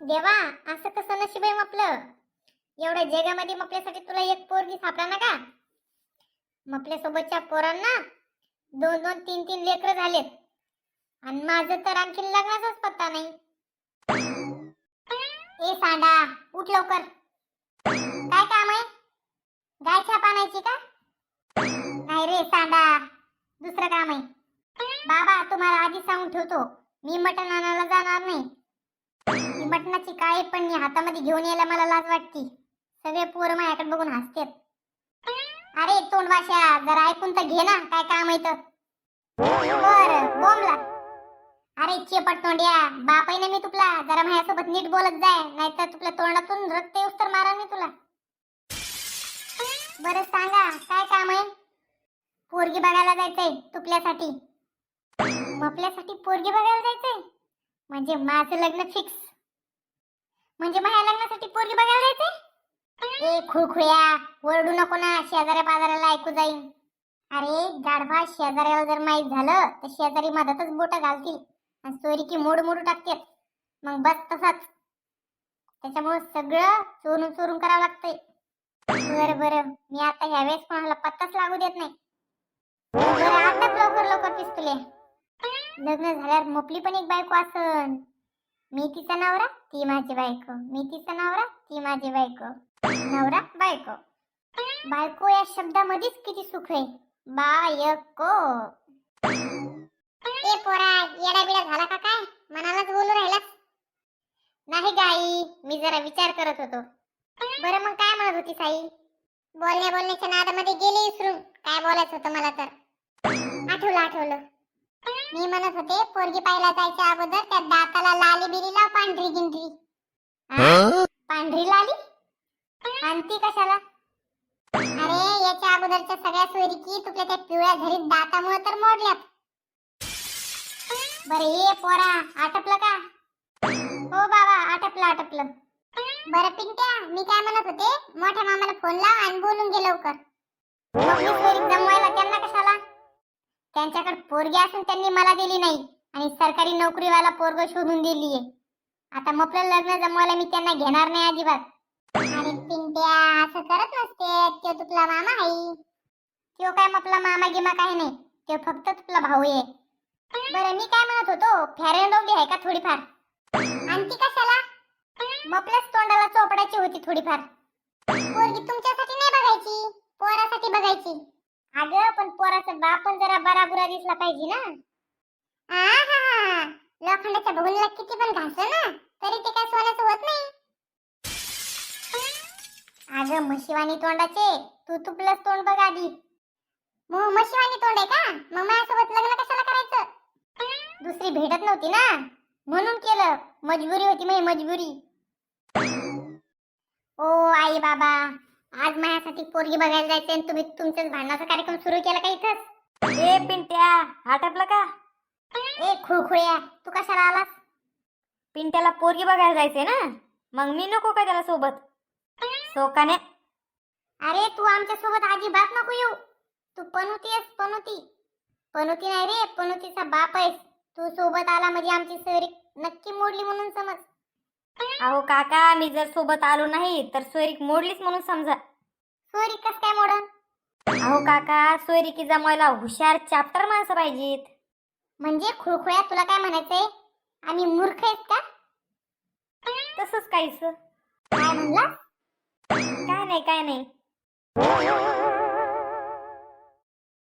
देवा असं कसं नशीब आहे आपलं एवढ्या जगामध्ये आपल्यासाठी तुला एक पोरगी सापडा ना का? आपल्या सोबतच्या पोरांना दोन दोन तीन तीन लेकरं झालेत. आणि माझं तर आणखी लग्नाचाच पत्ता नाही. ए सांडा उठ लवकर. काय काम आहे? गाय छाप आणायची का? नाही रे सांडा दुसरं काम आहे. बाबा तुम्हाला आधी सांगून ठेवतो. मी मटण आणायला जाणार नाही. ही काय पण मी हातामध्ये घेऊन यायला मला लाज वाटती. सगळे पोर माझ्याकडे बघून हसतेत. अरे तोंडवाशा जरा ऐकून तर घे ना काय काम येत बर बोमला अरे चेपट तोंड्या बाप आहे ना मी तुला जरा माझ्यासोबत नीट बोलत जाय नाहीतर तुला तोंडातून रक्त येऊस तर मारा मी तुला. बरं सांगा काय काम आहे? पोरगी बघायला जायचंय तुपल्यासाठी. मपल्यासाठी पोरगी बघायला जायचंय? म्हणजे माझं लग्न फिक्स. म्हणजे माझ्या लग्नासाठी पोरगी बघायला येते ए खुळखुळ्या ओरडू नको ना शेजाऱ्या पाजाऱ्याला ऐकू जाईन. अरे गाढवा शेजाऱ्याला जर माहीत झालं तर शेजारी मधातच बोट घालतील. आणि चोरी की मोड मोडू टाकतात मग बस तसाच. त्याच्यामुळे सगळं चोरून चोरून करावं लागतंय. बरं बरं. मी आता ह्या वेळेस कोणाला पत्ताच लागू देत नाही. बरं आताच लवकर लवकर पिस्तुले लग्न झाल्यावर मोपली पण एक बायको असन. मी तिचा नवरा? ती माझी बायको. मी तिचा नवरा ती माझी बायको. नवरा बायको. बायको या शब्दामध्येच किती सुख आहे. बायको. ए पोरा येडा बिडा झाला का काय? मनालाच बोलू राहिला नाही गाई मी जरा विचार करत होतो. बरं मग काय म्हणत होती साई? बोलण्या बोलण्याच्या नादामध्ये गेले विसरून काय बोलायचं होतं मला तर? आठवलं आठवलं. मी म्हणत होते पोरगी पाहिला जायच्या अगोदर त्या दाताला लाली बिली लाव पांढरी गिंढरी. हा? पांढरी लाली? आणि ती कशाला? अरे याच्या अगोदरच्या सगळ्या सोयरीकी तुझ्या त्या पिवळ्या घरी दातामुळे तर मोडल्यात. बरं ये पोरा आटपलं का? हो बाबा आटपलं आटपलं. बरं पिंट्या मी काय म्हणत होते मोठ्या मामाला फोन लाव आणि बोलून गे लवकर. मग मी सोयरीक जमवायला त्यांच्याकडे पोरगी असून त्यांनी मला दिली नाही. आणि सरकारी नोकरीवाला पोरग शोधून दिलीये. आता मपलं लग्न जमवायला मी त्यांना घेणार नाही अजिबात. अरे पिंट्या असं करत नसते तो तुला मामा आहे. तो काय मपला मामा गिमा काही नाही. तो फक्त तुला भाऊ आहे. बरं मी काय म्हणत होतो? फॅरेन रोगी आहे का थोडीफार? आणि ती कशाला? मपल्याच तोंडाला चोपडायची होती थोडीफार. पोरगी तुमच्यासाठी नाही बघायची. पोरासाठी बघायची. अगं पण पोराचा बाप पण जरा बराबुरा दिसला पाहिजे ना. आहा, लोखंडाच्या बघूनला किती पण घासलं ना तरी ते काय सोन्याचं होत नाही. अगं म्हशीवानी तोंडाचे तू तुपलंच तोंड बघ आधी. मग म्हशीवानी तोंड आहे का? मग माझ्यासोबत लग्न कशाला करायचं? दुसरी भेटत नव्हती ना. म्हणून केलं. मजबुरी होती माझी मजबुरी. ओ आई बाबा. आज माझ्यासाठी पोरगी बघायला जायचंय आणि तुम्ही तुमच्याच भांडणाचा कार्यक्रम सुरू केला का इथंच? ए पिंट्या आटपलं का? ए खुळखुळ्या तू कशाला आलास? पिंट्याला पोरगी बघायला जायचंय ना? मग मी नको का त्याला सोबत? सोकाने. अरे तू आमच्यासोबत अजिबात नको येऊ. तू पनुती आहेस पनुती. पनुती नाही रे पनुतीचा बाप आहेस. तू सोबत आला म्हणजे आमची सरी नक्की मोडली म्हणून समज. अहो काका मी जर सोबत आलो नाही तर सोयरीक मोडलीच म्हणून समजा. सोरी कस काय मोडन? अहो काका सोयरिकी जमवायला हुशार चॅप्टर माणसं पाहिजेत. म्हणजे खुळखुळ्या तुला काय म्हणायचंय? आम्ही मूर्ख आहेत का? तसंच काहीच काय म्हणला? काय नाही काय नाही.